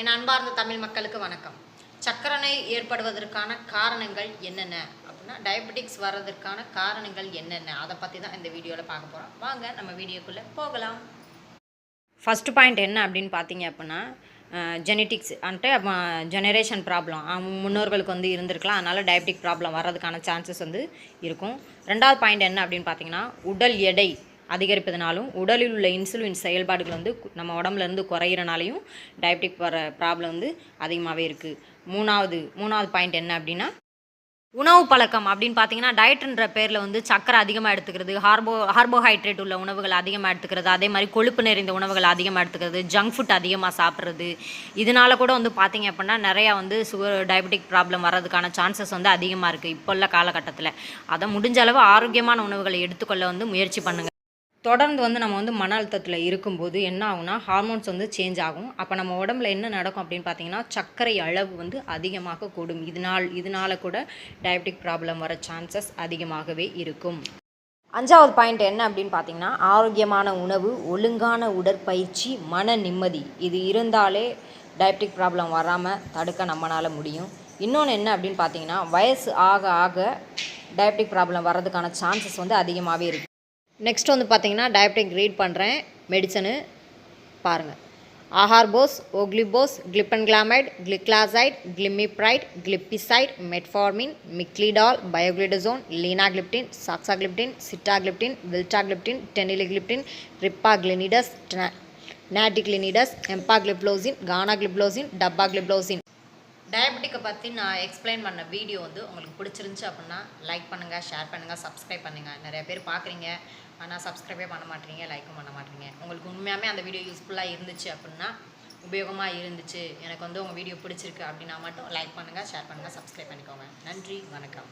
என் அன்பார்ந்த தமிழ் மக்களுக்கு வணக்கம். சக்கரை நோய் ஏற்படுவதற்கான காரணங்கள் என்னென்ன? அப்படின்னா டயபெட்டிக்ஸ் வர்றதற்கான காரணங்கள் என்னென்ன? அதை பற்றி தான் இந்த வீடியோவில் பார்க்க போகிறோம் வாங்க நம்ம வீடியோக்குள்ளே போகலாம். ஃபஸ்ட்டு பாயிண்ட் என்ன அப்படின்னு பார்த்தீங்க அப்படின்னா ஜெனட்டிக்ஸ் అంటే ஜெனரேஷன் ப்ராப்ளம் முன்னோர்களுக்கு வந்து இருந்திருக்கலாம். அதனால் டயபெட்டிக் ப்ராப்ளம் வர்றதுக்கான சான்சஸ் வந்து இருக்கும். ரெண்டாவது பாயிண்ட் என்ன அப்படின்னு பார்த்தீங்கன்னா உடல் எடை. அதிகரிப்பதனாலும் உடலில் உள்ள இன்சுலின் செயல்பாடுகள் வந்து நம்ம உடம்புலேருந்து குறையிறனாலையும் டயபெட்டிக் வர ப்ராப்ளம் வந்து அதிகமாகவே இருக்குது மூணாவது மூணாவது பாயிண்ட் என்ன அப்படின்னா உணவு பழக்கம் அப்படின்னு பார்த்தீங்கன்னா டயட்ன்ற பேரில் வந்து சக்கரை அதிகமாக எடுத்துக்கிறது ஹார்போ ஹார்போஹைட்ரேட் உள்ள உணவுகள் அதிகமாக எடுத்துக்கிறது அதே மாதிரி கொழுப்பு நிறைந்த உணவுகள் அதிகமாக எடுத்துக்கிறது ஜங்க் ஃபுட் அதிகமாக சாப்பிட்றது. இதனால கூட வந்து பார்த்தீங்க அப்படின்னா நிறையா வந்து சுகர் டயபெட்டிக் ப்ராப்ளம் வர்றதுக்கான சான்சஸ் வந்து அதிகமாக இருக்குது இப்போ உள்ள காலகட்டத்தில். அதை முடிஞ்ச அளவு ஆரோக்கியமான உணவுகளை எடுத்துக்கொள்ள வந்து முயற்சி பண்ணுங்கள் தொடர்ந்து வந்து நம்ம வந்து மன அழுத்தத்தில் இருக்கும்போது என்ன ஆகும்னா ஹார்மோன்ஸ் வந்து சேஞ்ச் ஆகும். அப்போ நம்ம உடம்புல என்ன நடக்கும் அப்படின்னு பார்த்தீங்கன்னா சர்க்கரை அளவு வந்து அதிகமாக கூடும். இதனால் இதனால் கூட டயபெட்டிக் ப்ராப்ளம் வர சான்சஸ் அதிகமாகவே இருக்கும். அஞ்சாவது பாயிண்ட் என்ன அப்படின்னு பார்த்தீங்கன்னா ஆரோக்கியமான உணவு ஒழுங்கான உடற்பயிற்சி மன நிம்மதி. இது இருந்தாலே டயபெட்டிக் ப்ராப்ளம் வராமல் தடுக்க நம்மளால் முடியும். இன்னொன்று என்ன அப்படின்னு பார்த்தீங்கன்னா வயசு ஆக ஆக டயபெட்டிக் ப்ராப்ளம் வர்றதுக்கான சான்சஸ் வந்து அதிகமாகவே இருக்குது நெக்ஸ்ட் வந்து பார்த்தீங்கன்னா டயபெட்டிக் ரீட் பண்ணுறேன் மெடிசனு பாருங்கள் ஆஹார்போஸ் ஓக்லிபோஸ் கிளிப்பன்கிளாமைட் கிளிக்ளாசைட் கிளிமிப்ரைட் கிளிப்பிசைட் மெட்ஃபார்மின் மிக்லிடால் பயோக்ளிடசோன் லீனாகிளிப்டின் சாக்சாகிளிப்டின் சிட்டாகிளிப்டின் வில்டாகிளிப்டின் டெனிலிகிளிப்டின் ரிப்பாகிளினிடஸ் நாட்டிக்ளினிடஸ் எம்பாகிளிப்ளோசின் கானாகிளிப்ளோசின் டப்பாகிளிப்ளோசின் டயபெட்டிக்கை பற்றி நான் எக்ஸ்பிளைன் பண்ண வீடியோ வந்து உங்களுக்கு பிடிச்சிருந்துச்சி அப்படின்னா லைக் பண்ணுங்கள் ஷேர் பண்ணுங்கள் சப்ஸ்கிரைப் பண்ணுங்கள் நிறைய பேர் பார்க்குறீங்க. ஆனால் சப்ஸ்கிரைபே பண்ண மாட்டீங்க லைக்கும் பண்ண மாட்டீங்க. உங்களுக்கு உண்மையாகவே அந்த வீடியோ யூஸ்ஃபுல்லாக இருந்துச்சு அப்படின்னா உபயோகமாக இருந்துச்சு. எனக்கு வந்து உங்கள் வீடியோ பிடிச்சிருக்கு அப்படின்னா மட்டும் லைக் பண்ணுங்கள் ஷேர் பண்ணுங்கள் சப்ஸ்கிரைப் பண்ணிக்கோங்க. நன்றி வணக்கம்.